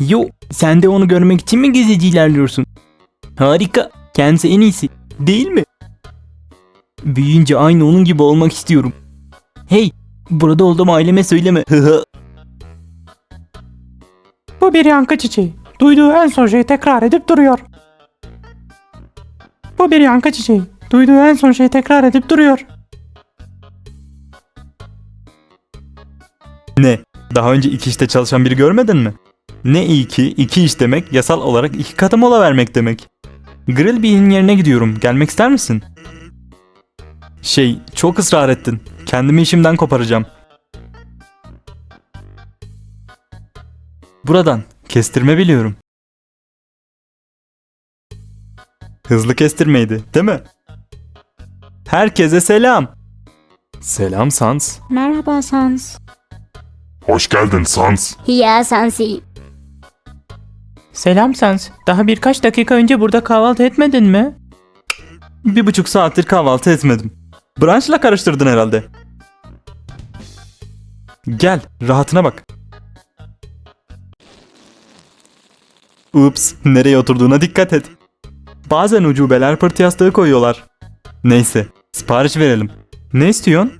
Yo, sen de onu görmek için mi gezici ilerliyorsun? Harika, kendisi en iyisi, değil mi? Büyüyünce aynı onun gibi olmak istiyorum. Hey, burada olduğumu aileme söyleme. Bu bir yankı çiçeği. Duyduğu en son şeyi tekrar edip duruyor. Bu bir yankı çiçeği. Duyduğu en son şeyi tekrar edip duruyor. ne? Daha önce iki işte çalışan biri görmedin mi? Ne iyi ki iki iş demek yasal olarak iki katı mola vermek demek. Grillby'nin yerine gidiyorum. Gelmek ister misin? Şey, çok ısrar ettin. Kendimi işimden koparacağım. Buradan kestirme biliyorum. Hızlı kestirmeydi, değil mi? Herkese selam. Selam Sans. Merhaba Sans. Hoş geldin Sans. Ya Sansi. Selam Sans. Daha birkaç dakika önce burada kahvaltı etmedin mi? Bir buçuk saattir kahvaltı etmedim. Brunch'la karıştırdın herhalde. Gel, rahatına bak. Ups, nereye oturduğuna dikkat et. Bazen ucubeler pırt yastığı koyuyorlar. Neyse, sipariş verelim. Ne istiyorsun?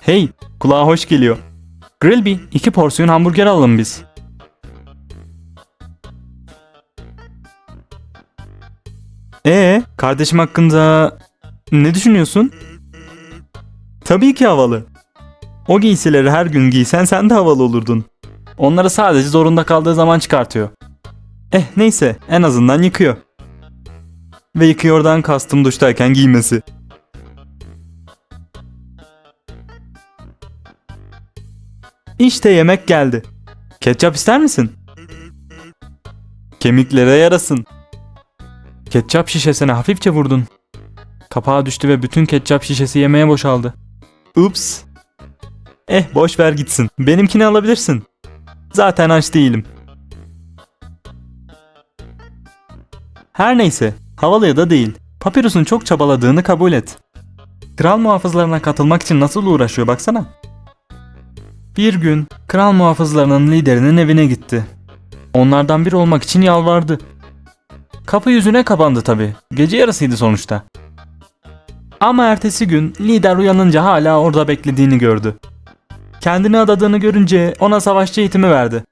Hey, kulağa hoş geliyor. Grillby, iki porsiyon hamburger alalım biz. Ee, kardeşim hakkında ne düşünüyorsun? Tabii ki havalı. O giysileri her gün giysen sen de havalı olurdun. Onları sadece zorunda kaldığı zaman çıkartıyor. Eh neyse en azından yıkıyor. Ve yıkıyordan kastım duştayken giymesi. İşte yemek geldi. Ketçap ister misin? Kemiklere yarasın. Ketçap şişesine hafifçe vurdun. Kapağı düştü ve bütün ketçap şişesi yemeğe boşaldı. Ups. Eh boş ver gitsin. Benimkini alabilirsin. Zaten aç değilim. Her neyse, havalı ya da değil. Papyrus'un çok çabaladığını kabul et. Kral muhafızlarına katılmak için nasıl uğraşıyor baksana. Bir gün kral muhafızlarının liderinin evine gitti. Onlardan biri olmak için yalvardı. Kapı yüzüne kapandı tabi. Gece yarısıydı sonuçta. Ama ertesi gün lider uyanınca hala orada beklediğini gördü. Kendini adadığını görünce ona savaşçı eğitimi verdi.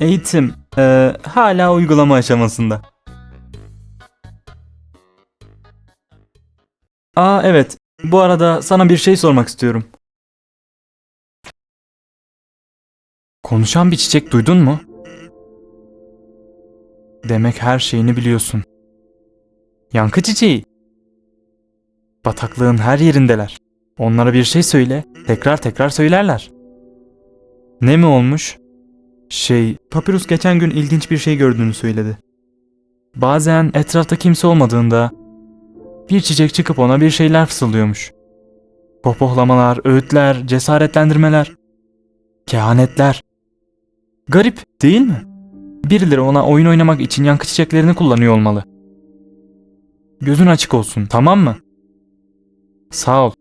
Eğitim eee, hala uygulama aşamasında. Aa evet. Bu arada sana bir şey sormak istiyorum. Konuşan bir çiçek duydun mu? Demek her şeyini biliyorsun. Yankı çiçeği. Bataklığın her yerindeler. Onlara bir şey söyle, tekrar tekrar söylerler. Ne mi olmuş? Şey, Papyrus geçen gün ilginç bir şey gördüğünü söyledi. Bazen etrafta kimse olmadığında bir çiçek çıkıp ona bir şeyler fısıldıyormuş. Pohpohlamalar, öğütler, cesaretlendirmeler, kehanetler. Garip, değil mi? Birileri ona oyun oynamak için yankı çiçeklerini kullanıyor olmalı. Gözün açık olsun, tamam mı? Sağ ol.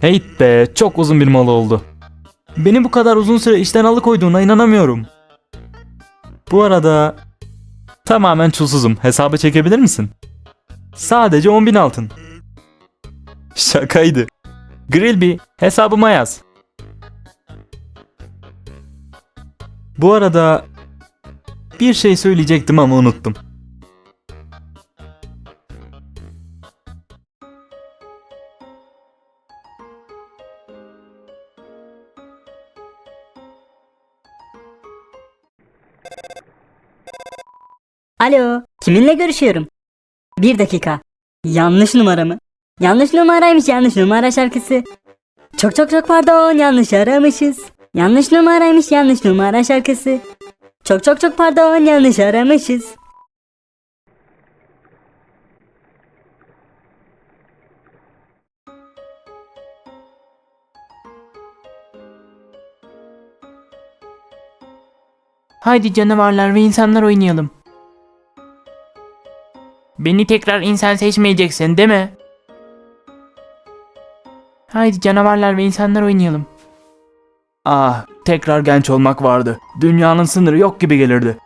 Hey be, çok uzun bir mola oldu. Beni bu kadar uzun süre işten alıkoyduğuna inanamıyorum. Bu arada tamamen çulsuzum. Hesabı çekebilir misin? Sadece 10.000 altın. Şakaydı. Grillby hesabıma yaz. Bu arada bir şey söyleyecektim ama unuttum. Alo, kiminle görüşüyorum? Bir dakika. Yanlış numara mı? Yanlış numaraymış yanlış numara şarkısı. Çok çok çok pardon yanlış aramışız. Yanlış numaraymış yanlış numara şarkısı. Çok çok çok pardon yanlış aramışız. Haydi canavarlar ve insanlar oynayalım. Beni tekrar insan seçmeyeceksin değil mi? Haydi canavarlar ve insanlar oynayalım. Ah, tekrar genç olmak vardı. Dünyanın sınırı yok gibi gelirdi.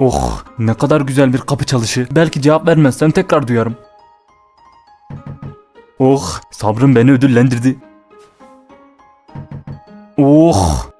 Oh, ne kadar güzel bir kapı çalışı. Belki cevap vermezsem tekrar duyarım. Oh, sabrım beni ödüllendirdi. Oh.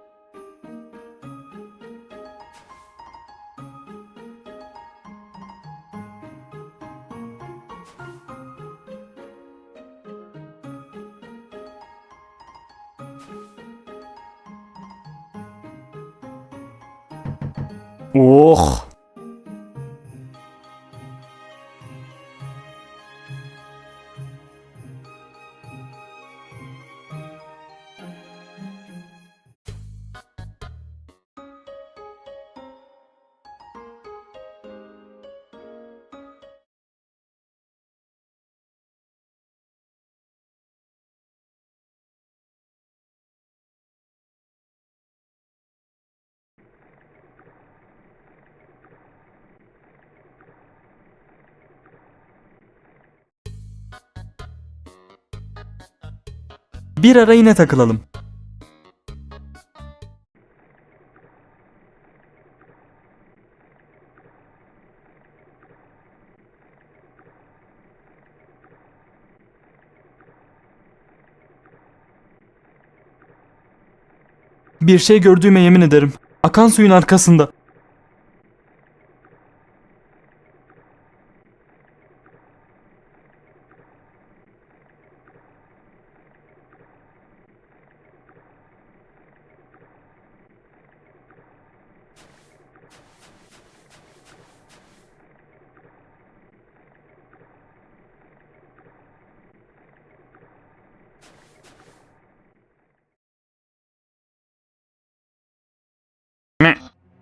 Bir ara yine takılalım. Bir şey gördüğüme yemin ederim. Akan suyun arkasında.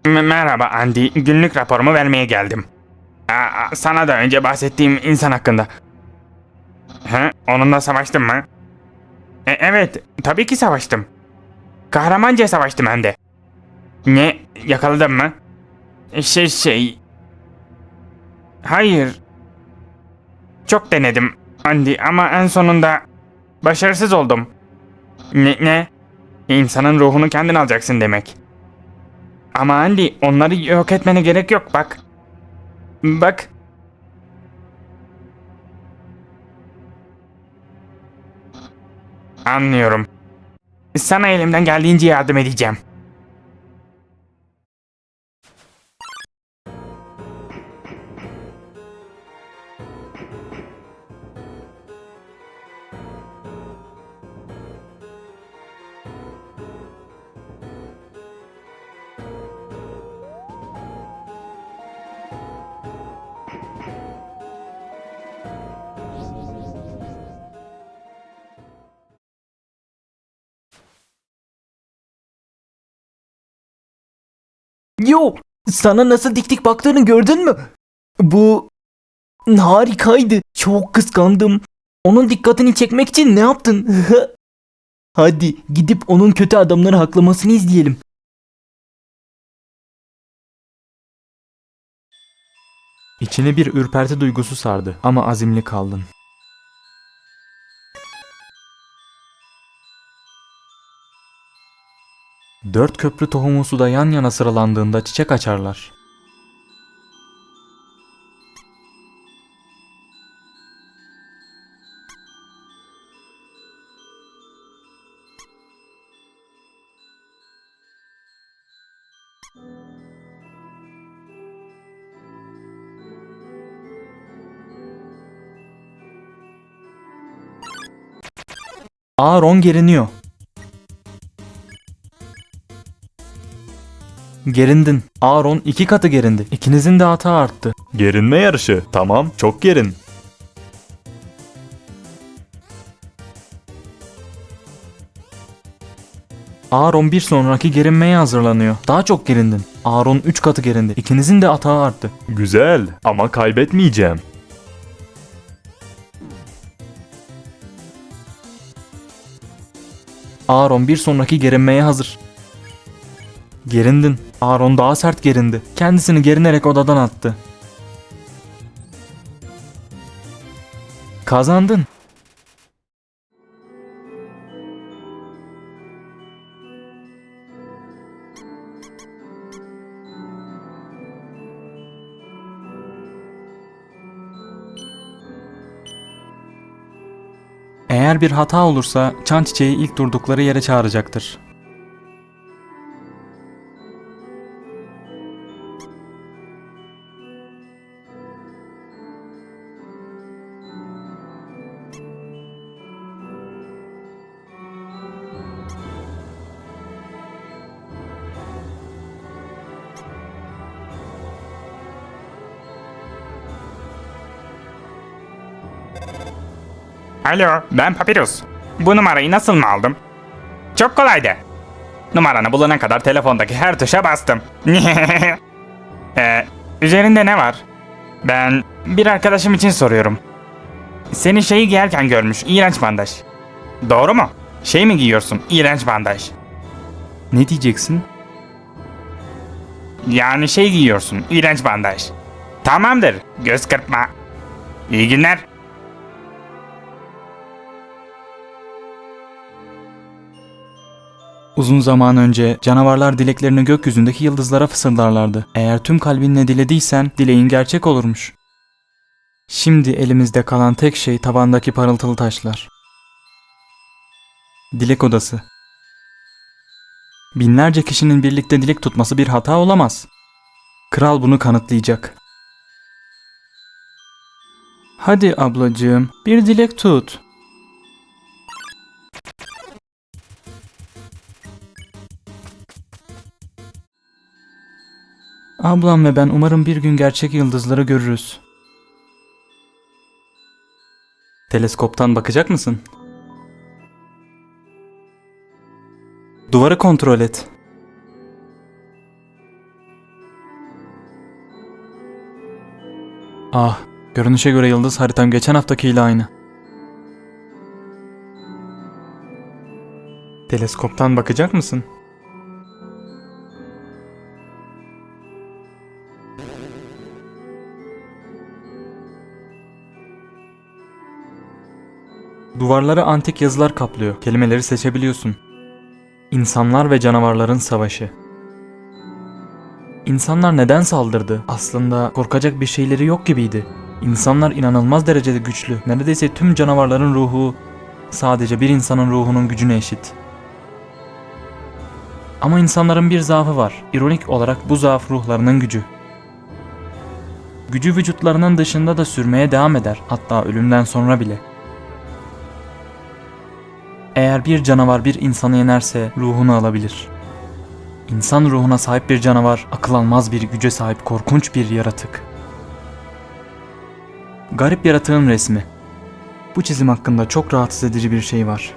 Merhaba Andy, günlük raporumu vermeye geldim. Sana da önce bahsettiğim insan hakkında. He, onunla savaştın mı? E, evet, tabii ki savaştım. Kahramanca savaştım hem de. Ne, yakaladın mı? Şey şey... Hayır. Çok denedim Andy ama en sonunda başarısız oldum. Ne, ne? İnsanın ruhunu kendin alacaksın demek. Ama Andy onları yok etmene gerek yok bak. Bak. Anlıyorum. Sana elimden geldiğince yardım edeceğim. Yo, sana nasıl dik dik baktığını gördün mü? Bu harikaydı. Çok kıskandım. Onun dikkatini çekmek için ne yaptın? Hadi gidip onun kötü adamları haklamasını izleyelim. İçine bir ürperti duygusu sardı ama azimli kaldın. Dört köprü tohumu suda yan yana sıralandığında çiçek açarlar. Aaron geriniyor. Gerindin. Aaron iki katı gerindi. İkinizin de hata arttı. Gerinme yarışı. Tamam, çok gerin. Aaron bir sonraki gerinmeye hazırlanıyor. Daha çok gerindin. Aaron 3 katı gerindi. İkinizin de hata arttı. Güzel ama kaybetmeyeceğim. Aaron bir sonraki gerinmeye hazır. Gerindin. Aaron daha sert gerindi. Kendisini gerinerek odadan attı. Kazandın. Eğer bir hata olursa çan çiçeği ilk durdukları yere çağıracaktır. Alo, ben Papyrus. Bu numarayı nasıl mı aldım? Çok kolaydı. Numaranı bulana kadar telefondaki her tuşa bastım. ee, üzerinde ne var? Ben bir arkadaşım için soruyorum. Seni şeyi giyerken görmüş, iğrenç bandaj. Doğru mu? Şey mi giyiyorsun, iğrenç bandaj? Ne diyeceksin? Yani şey giyiyorsun, iğrenç bandaj. Tamamdır, göz kırpma. İyi günler. Uzun zaman önce canavarlar dileklerini gökyüzündeki yıldızlara fısıldarlardı. Eğer tüm kalbinle dilediysen dileğin gerçek olurmuş. Şimdi elimizde kalan tek şey tabandaki parıltılı taşlar. Dilek odası. Binlerce kişinin birlikte dilek tutması bir hata olamaz. Kral bunu kanıtlayacak. Hadi ablacığım, bir dilek tut. Ablam ve ben umarım bir gün gerçek yıldızları görürüz. Teleskoptan bakacak mısın? Duvarı kontrol et. Ah, görünüşe göre yıldız haritam geçen haftakiyle aynı. Teleskoptan bakacak mısın? Duvarları antik yazılar kaplıyor. Kelimeleri seçebiliyorsun. İnsanlar ve canavarların savaşı. İnsanlar neden saldırdı? Aslında korkacak bir şeyleri yok gibiydi. İnsanlar inanılmaz derecede güçlü. Neredeyse tüm canavarların ruhu sadece bir insanın ruhunun gücüne eşit. Ama insanların bir zaafı var. İronik olarak bu zaaf ruhlarının gücü. Gücü vücutlarının dışında da sürmeye devam eder. Hatta ölümden sonra bile. Eğer bir canavar bir insanı yenerse ruhunu alabilir. İnsan ruhuna sahip bir canavar akıl almaz bir güce sahip korkunç bir yaratık. Garip yaratığın resmi. Bu çizim hakkında çok rahatsız edici bir şey var.